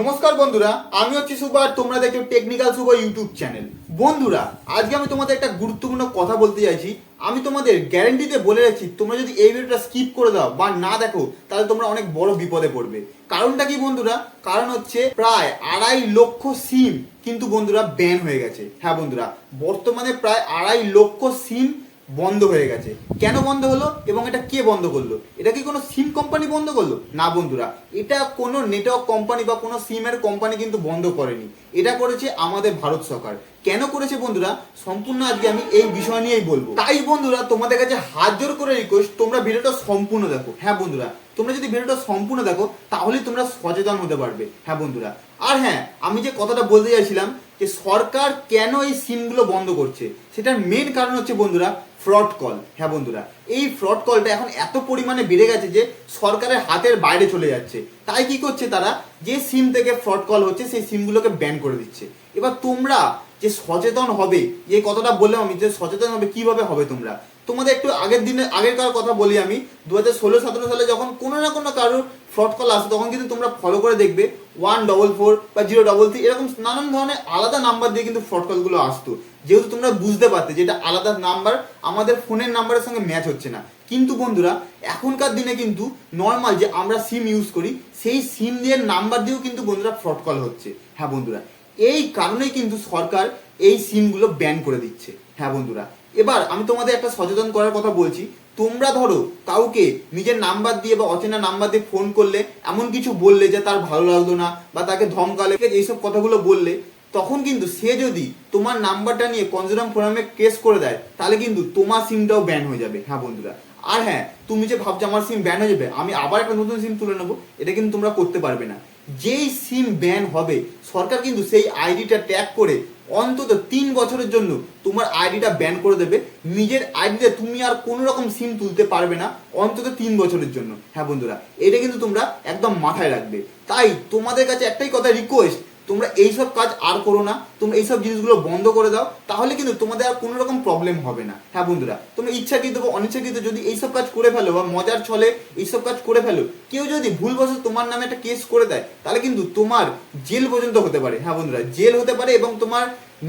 নমস্কার বন্ধুরা, আমি হচ্ছি শুভ আর তোমরা দেখছ টেকনিক্যাল শুভ ইউটিউব চ্যানেল বন্ধুরা, আজকে আমি তোমাদের একটা গুরুত্বপূর্ণ কথা বলতে চাইছি। আমি তোমাদের গ্যারেন্টিতে বলে রাখছি, তোমরা যদি এই ভিডিওটা স্কিপ করে দাও বা না দেখো, তাহলে তোমরা অনেক বড় বিপদে পড়বে। কারণটা কি বন্ধুরা? কারণ হচ্ছে প্রায় আড়াই লক্ষ সিম কিন্তু বন্ধুরা ব্যান হয়ে গেছে। হ্যাঁ বন্ধুরা, বর্তমানে প্রায় আড়াই লক্ষ সিম বন্ধ হয়ে গেছে। কেন বন্ধ হলো এবং এটা কে বন্ধ করল? এটা কি কোনো সিম কোম্পানি বন্ধ করল? না বন্ধুরা, এটা কোনো নেটওয়ার্ক কোম্পানি বা কোনো সিমের কোম্পানি কিন্তু বন্ধ করেনি। এটা করেছে আমাদের ভারত সরকার। কেন করেছে বন্ধুরা? সম্পূর্ণ আজকে আমি এই বিষয় নিয়েই বলব। তাই বন্ধুরা, তোমাদের কাছে হাত জোর করে রিকোয়েস্ট তোমরা ভিডিওটা সম্পূর্ণ দেখো। হ্যাঁ বন্ধুরা, তোমরা যদি ভিডিওটা সম্পূর্ণ দেখো, তাহলেই তোমরা সচেতন হতে পারবে। হ্যাঁ বন্ধুরা, আর হ্যাঁ আমি যে কথাটা বলতে চাইছিলাম যে সরকার কেন এই সিমগুলো বন্ধ করছে, সেটার মেন কারণ হচ্ছে বন্ধুরা ফ্রড কল হ্যাঁ বন্ধুরা, এই ফ্রড কলটা এখন এত পরিমাণে বেড়ে গেছে যে সরকারের হাতের বাইরে চলে যাচ্ছে। তাই কি করছে তারা? যে সিম থেকে ফ্রড কল হচ্ছে, সেই সিমগুলোকে ব্যান করে দিচ্ছে। এবার তোমরা যে সচেতন হবে, যে কথাটা বললাম আমি, যে সচেতন হবে, কীভাবে হবে তোমরা? তোমাদের একটু আগের দিনে আগের কার কথা বলি আমি দু হাজার ষোলো, সতেরো সালে যখন কোনো না কোনো কারোর ফ্রড কল আসে, তখন কিন্তু তোমরা ফলো করে দেখবে ওয়ান ডবল ফোর বা জিরো ডবল থ্রি এরকম নানান ধরনের আলাদা নাম্বার দিয়ে কিন্তু ফ্রড কলগুলো আসতো। যেহেতু তোমরা বুঝতে পারতে যে এটা আলাদা নাম্বার আমাদের ফোনের নাম্বারের সঙ্গে ম্যাচ হচ্ছে না। কিন্তু বন্ধুরা, এখনকার দিনে কিন্তু নর্মাল যে আমরা সিম ইউজ করি, সেই সিম দিয়ে নাম্বার দিয়েও কিন্তু বন্ধুরা ফ্রড কল হচ্ছে। হ্যাঁ বন্ধুরা এই কারণেই কিন্তু সরকার এই সিমগুলো ব্যান করে দিচ্ছে। হ্যাঁ বন্ধুরা, এবার আমি তোমাদের একটা সচেতন করার কথা বলছি। তোমরা ধরো কাউকে নিজের নাম্বার দিয়ে বা অচেনা নাম্বার দিয়ে ফোন করলে, এমন কিছু বললে যে তার ভালো লাগল না বা তাকে ধমকালে এইসব কথাগুলো বললে, তখন কিন্তু সে যদি তোমার নাম্বারটা নিয়ে কনজিউমার ফোরামে কেস করে দেয়, তাহলে কিন্তু তোমার সিমটাও ব্যান হয়ে যাবে। হ্যাঁ বন্ধুরা আর হ্যাঁ তুমি যে ভাবছ আমার সিম ব্যান হয়ে যাবে, আমি আবার একটা নতুন সিম তুলে নেব, এটা কিন্তু তোমরা করতে পারবে না। যেই সিম ব্যান হবে, সরকার কিন্তু সেই আইডিটা ট্যাগ করে অন্তত তিন বছরের জন্য তোমার আইডিটা ব্যান করে দেবে। নিজের আইডিতে তুমি আর কোনো রকম সিম তুলতে পারবে না অন্তত তিন বছরের জন্য। হ্যাঁ বন্ধুরা, এটা কিন্তু তোমরা একদম মাথায় রাখবে। তাই তোমাদের কাছে একটাই কথা রিকোয়েস্ট তোমরা এইসব কাজ আর করো না, তোমরা এইসব জিনিসগুলো বন্ধ করে দাও, তাহলে কিন্তু তোমাদের আর কোনো রকম প্রবলেম হবে না। হ্যাঁ বন্ধুরা, তোমরা ইচ্ছাকৃত বা অনিচ্ছাকৃত যদি এইসব কাজ করে ফেলো বা মজার ছলে এইসব কাজ করে ফেলো, কেউ যদি ভুলবশত তোমার নামে একটা কেস করে দেয়, তাহলে কিন্তু তোমার জেল পর্যন্ত হতে পারে। হ্যাঁ বন্ধুরা, জেল হতে পারে এবং তোমার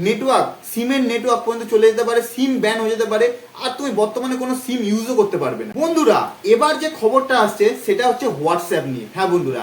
নেটওয়ার্ক সিমের নেটওয়ার্ক পর্যন্ত চলে যেতে পারে, সিম ব্যান হয়ে যেতে পারে, আর তুমি বর্তমানে কোনো সিম ইউজও করতে পারবে না। বন্ধুরা, এবার যে খবরটা আসছে, সেটা হচ্ছে হোয়াটসঅ্যাপ নিয়ে। হ্যাঁ বন্ধুরা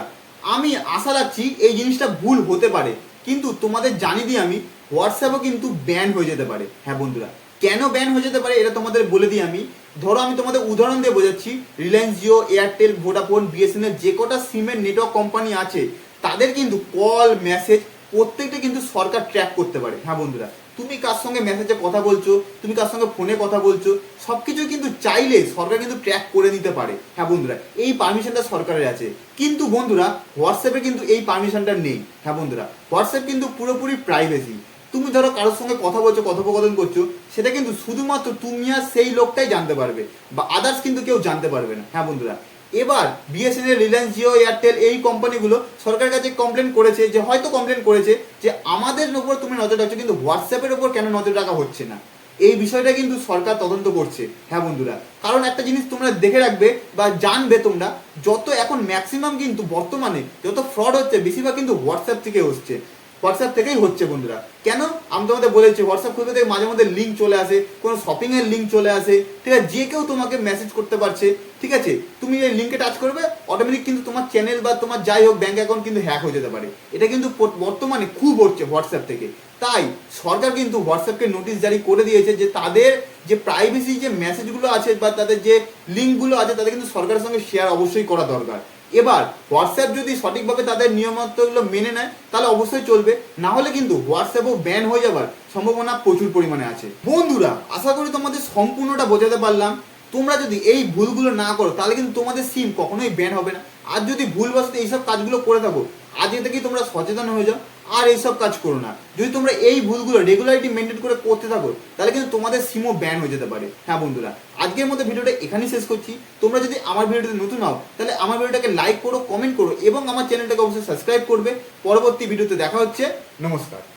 আমি আশা রাখছি এই জিনিসটা ভুল হতে পারে। কিন্তু তোমাদের জানিয়ে দিই আমি, হোয়াটসঅ্যাপও কিন্তু ব্যান হয়ে যেতে পারে। হ্যাঁ বন্ধুরা, কেন ব্যান হয়ে যেতে পারে এটা তোমাদের বলে দিই আমি। ধরো আমি তোমাদের উদাহরণ দিয়ে বোঝাচ্ছি Reliance Jio Airtel Vodafone BSNL যে কটা সিমের নেটওয়ার্ক কোম্পানি আছে, তাদের কিন্তু কল মেসেজ প্রত্যেকটা কিন্তু সরকার ট্র্যাক করতে পারে। হ্যাঁ বন্ধুরা তুমি কার সঙ্গে মেসেজে কথা বলছো? তুমি কার সঙ্গে ফোনে কথা বলছো? সব কিছু কিন্তু চাইলে সরকার কিন্তু ট্র্যাক করে নিতে পারে। হ্যাঁ বন্ধুরা, এই পারমিশনটা সরকারের আছে। কিন্তু বন্ধুরা হোয়াটসঅ্যাপে কিন্তু এই পারমিশনটা নেই। হ্যাঁ বন্ধুরা হোয়াটসঅ্যাপ কিন্তু পুরোপুরি প্রাইভেসি তুমি ধরো কারোর সঙ্গে কথা বলছো, কথোপকথন করছ, সেটা কিন্তু শুধুমাত্র তুমি আর সেই লোকটাই জানতে পারবে বা আদার্স কিন্তু কেউ জানতে পারবে না। হ্যাঁ বন্ধুরা এবার বিএসএনএল রিলায়েন্স জিও এয়ারটেল এই কোম্পানিগুলো সরকারের কাছে কমপ্লেন করেছে যে, হয়তো কমপ্লেন করেছে যে, আমাদের উপর তুমি নজর রাখছো, কিন্তু হোয়াটসঅ্যাপের উপর কেন নজর রাখা হচ্ছে না? এই বিষয়টা কিন্তু সরকার তদন্ত করছে হ্যাঁ বন্ধুরা। কারণ একটা জিনিস তোমরা দেখে রাখবে বা জানবে তোমরা, যত এখন ম্যাক্সিমাম কিন্তু বর্তমানে, যত ফ্রড হচ্ছে, বেশিরভাগ কিন্তু হোয়াটসঅ্যাপ থেকে হচ্ছে। হোয়াটসঅ্যাপ থেকেই হচ্ছে বন্ধুরা। কেন? আমি তোমাদের বলেছি হোয়াটসঅ্যাপ খুলতে থেকে মাঝে মধ্যে লিঙ্ক চলে আসে, কোনো শপিং এর লিঙ্ক চলে আসে, ঠিক আছে? যে কেউ তোমাকে মেসেজ করতে পারছে, ঠিক আছে? তুমি এই লিঙ্কে টাচ করবে অটোমেটিক কিন্তু তোমার চ্যানেল বা তোমার যাই হোক ব্যাঙ্ক অ্যাকাউন্ট কিন্তু হ্যাক হয়ে যেতে পারে। এটা কিন্তু বর্তমানে খুব হচ্ছে হোয়াটসঅ্যাপ থেকে। তাই সরকার কিন্তু হোয়াটসঅ্যাপকে নোটিশ জারি করে দিয়েছে যে তাদের যে প্রাইভেসি যে মেসেজগুলো আছে বা তাদের যে লিঙ্কগুলো আছে, তাদের কিন্তু সরকারের সঙ্গে শেয়ার অবশ্যই করা দরকার। এবার হোয়াটসঅ্যাপ যদি সঠিকভাবে তাদের নিয়মার্থগুলো মেনে নেয়, তাহলে অবশ্যই চলবে। না হলে কিন্তু হোয়াটসঅ্যাপও ব্যান হয়ে যাবার সম্ভাবনা প্রচুর পরিমাণে আছে। বন্ধুরা, আশা করি তোমাদের সম্পূর্ণটা বোঝাতে পারলাম। তোমরা যদি এই ভুলগুলো না করো, তাহলে কিন্তু তোমাদের সিম কখনোই ব্যান হবে না। আর যদি ভুলবশত এইসব কাজগুলো করে থাকো আজকে থেকেই তোমরা সচেতন হয়ে যাও। আর এইসব কাজ করো না। যদি তোমরা এই ভুলগুলো রেগুলারিটি মেনটেন করে করতে থাকো, তাহলে কিন্তু তোমাদের সিমও ব্যান হয়ে যেতে পারে। হ্যাঁ বন্ধুরা, আজকের মধ্যে ভিডিওটা এখানেই শেষ করছি। তোমরা যদি আমার ভিডিওতে নতুন হও, তাহলে আমার ভিডিওটাকে লাইক করো কমেন্ট করো এবং আমার চ্যানেলটাকে অবশ্যই সাবস্ক্রাইব করবে। পরবর্তী ভিডিওতে দেখা হচ্ছে। নমস্কার।